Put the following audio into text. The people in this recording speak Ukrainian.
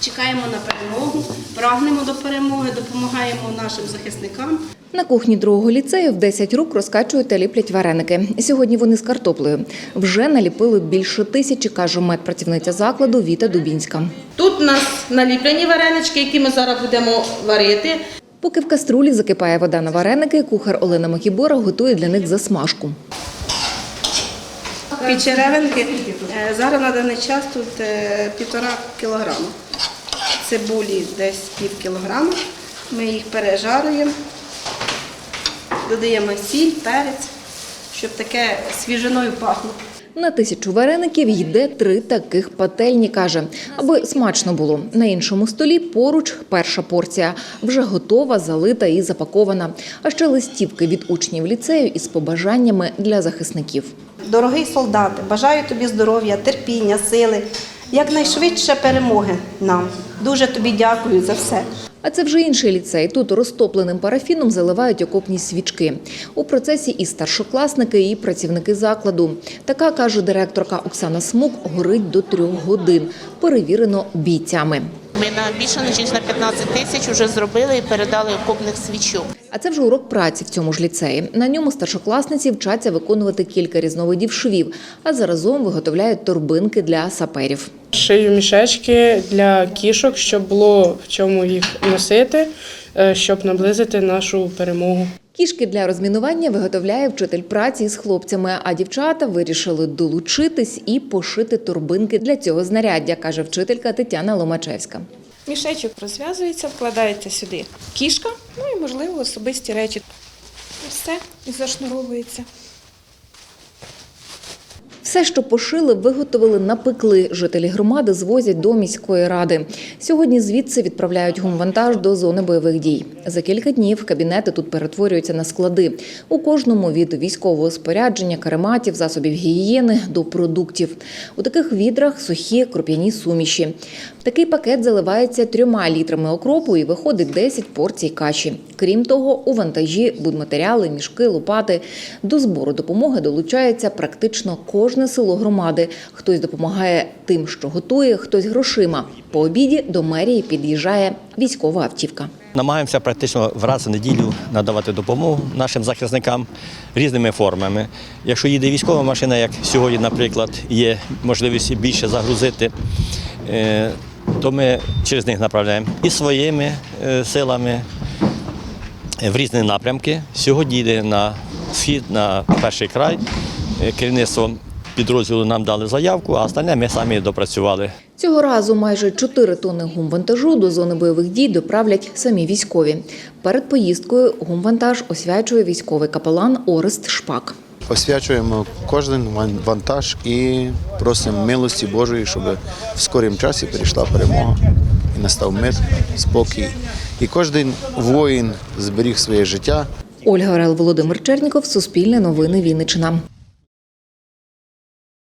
чекаємо на перемогу, прагнемо до перемоги, допомагаємо нашим захисникам. На кухні другого ліцею в 10 рук розкачують та ліплять вареники. Сьогодні вони з картоплею. Вже наліпили більше тисячі, каже медпрацівниця закладу Віта Дубінська. Тут у нас наліплені варенички, які ми зараз будемо варити. Поки в каструлі закипає вода на вареники, кухар Олена Макібора готує для них засмажку. Під черевинки е, зараз на даний час тут е, півтора кілограма. Цибулі десь пів кілограма. Ми їх пережарюємо, додаємо сіль, перець, щоб таке свіжиною пахло. На тисячу вареників йде три таких пательні, каже, аби смачно було. На іншому столі поруч перша порція вже готова, залита і запакована. А ще листівки від учнів ліцею із побажаннями для захисників. Дорогий солдате, бажаю тобі здоров'я, терпіння, сили, якнайшвидше перемоги нам. Дуже тобі дякую за все. А це вже інший ліцей. Тут розтопленим парафіном заливають окопні свічки. У процесі і старшокласники, і працівники закладу. Така каже директорка Оксана Смук, горить до трьох годин. Перевірено бійцями. Ми на більше ніж на 15 тисяч вже зробили і передали окопних свічок. А це вже урок праці в цьому ж ліцеї. На ньому старшокласниці вчаться виконувати кілька різновидів швів, а заразом виготовляють торбинки для саперів. Шию мішечки для кішок, щоб було в чому їх носити, е, щоб наблизити нашу перемогу. Кішки для розмінування виготовляє вчитель праці з хлопцями, а дівчата вирішили долучитись і пошити торбинки для цього знаряддя, каже вчителька Тетяна Ломачевська. Мішечок розв'язується, вкладається сюди кішка, ну і, можливо, особисті речі. Все, і зашнуровується. Все, що пошили, виготовили, напекли. Жителі громади звозять до міської ради. Сьогодні звідси відправляють гумвантаж до зони бойових дій. За кілька днів кабінети тут перетворюються на склади. У кожному від військового спорядження, карематів, засобів гігієни до продуктів. У таких відрах сухі кроп'яні суміші. Такий пакет заливається трьома літрами окропу і виходить 10 порцій каші. Крім того, у вантажі будматеріали, мішки, лопати. До збору допомоги долучається практично кожне село громади. Хтось допомагає тим, що готує, хтось грошима. По обіді до мерії під'їжджає військова автівка. Намагаємося практично раз в неділю надавати допомогу нашим захисникам різними формами. Якщо їде військова машина, як сьогодні, наприклад, є можливість більше загрузити, е, то ми через них направляємо і своїми е, силами в різні напрямки. Сьогодні йде на схід, на перший край. Е, Керівництво підрозділу нам дали заявку, а остальне ми самі допрацювали. Цього разу майже 4 тонни гумвантажу до зони бойових дій доправлять самі військові. Перед поїздкою гумвантаж освячує військовий капелан Орест Шпак. Освячуємо кожен вантаж і просимо милості Божої, щоб в скорім часі прийшла перемога і настав мир, спокій. І кожен воїн зберіг своє життя Ольга Орел, Володимир Черніков, Суспільне новини Вінниччина.